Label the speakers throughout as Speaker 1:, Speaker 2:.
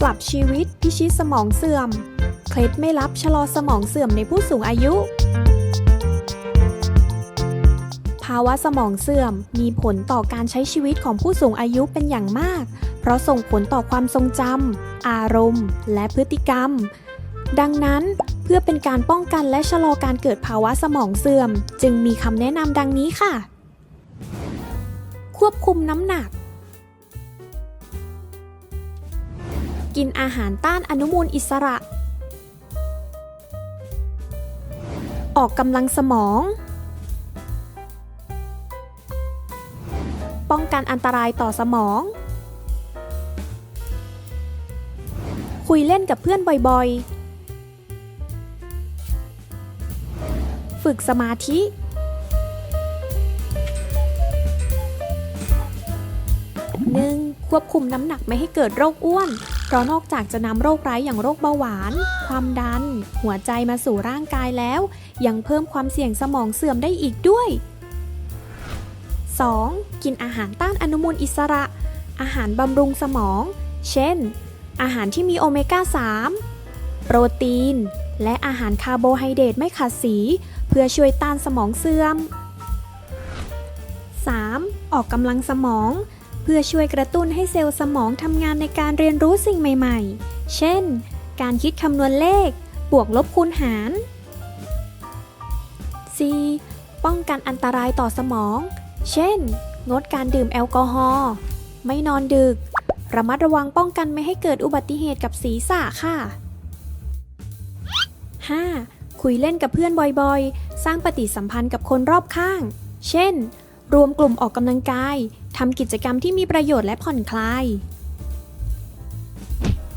Speaker 1: ปรับชีวิตพิชิตสมองเสื่อม เคล็ดไม่ลับชะลอสมองเสื่อมในผู้สูงอายุ ภาวะสมองเสื่อมมีผลต่อการใช้ชีวิตของผู้สูงอายุเป็นอย่างมาก เพราะส่งผลต่อความทรงจำอารมณ์ และพฤติกรรม ดังนั้นเพื่อเป็นการป้องกันและชะลอการเกิดภาวะสมองเสื่อม จึงมีคำแนะนำดังนี้ค่ะ ควบคุมน้ำหนัก กินอาหารต้านอนุมูลอิสระ ออกกำลังสมอง ป้องกันอันตรายต่อสมอง คุยเล่นกับเพื่อนบ่อยๆ ฝึกสมาธิ 1. ควบคุมน้ำหนักไม่ให้เกิดโรคอ้วน เพราะนอกจากจะนำโรคร้ายอย่างโรคเบาหวาน ความดัน หัวใจมาสู่ร่างกายแล้ว ยังเพิ่มความเสี่ยงสมองเสื่อมได้อีกด้วย 2. กินอาหารต้านอนุมูลอิสระ อาหารบำรุงสมอง เช่น อาหารที่มีโอเมก้า 3 โปรตีน และอาหารคาร์โบไฮเดรตไม่ขัดสี เพื่อช่วยต้านสมองเสื่อม 3. ออกกำลังสมอง พื่อช่วยกระตุ้นให้เซลล์สมองทำงานในการเรียนรู้สิ่งใหม่ๆ เช่น การคิดคำนวณเลข บวกลบคูณหาร 4. ป้องกันอันตรายต่อสมอง เช่น งดการดื่มแอลกอฮอล์ ไม่นอนดึก ระมัดระวังป้องกันไม่ให้เกิดอุบัติเหตุกับศีรษะค่ะ 5. คุยเล่นกับเพื่อนบ่อยๆ สร้างปฏิสัมพันธ์กับคนรอบข้าง เช่น รวมกลุ่มออกกำลังกายทำกิจกรรมที่มีประโยชน์และผ่อนคลาย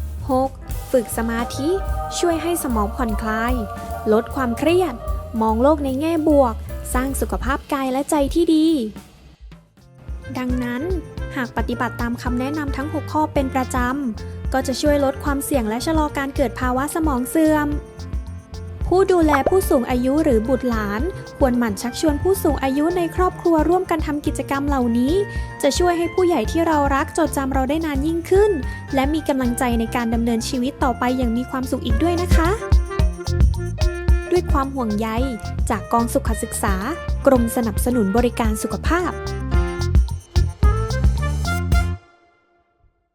Speaker 1: 6. ฝึกสมาธิ ช่วยให้สมองผ่อนคลาย ลดความเครียด มองโลกในแง่บวก สร้างสุขภาพกายและใจที่ดี ดังนั้น หากปฏิบัติตามคำแนะนำทั้ง 6 ข้อเป็นประจำ ก็จะช่วยลดความเสี่ยงและชะลอการเกิดภาวะสมองเสื่อม ผู้ดูแลผู้สูงอายุหรือบุตรหลาน ควรหมั่นชักชวนผู้สูงอายุในครอบครัวร่วมกันทำกิจกรรมเหล่านี้ จะช่วยให้ผู้ใหญ่ที่เรารักจดจำเราได้นานยิ่งขึ้น และมีกำลังใจในการดำเนินชีวิตต่อไปอย่างมีความสุขอีกด้วยนะคะ ด้วยความห่วงใยจากกองสุขศึกษา กรมสนับสนุนบริการสุขภาพ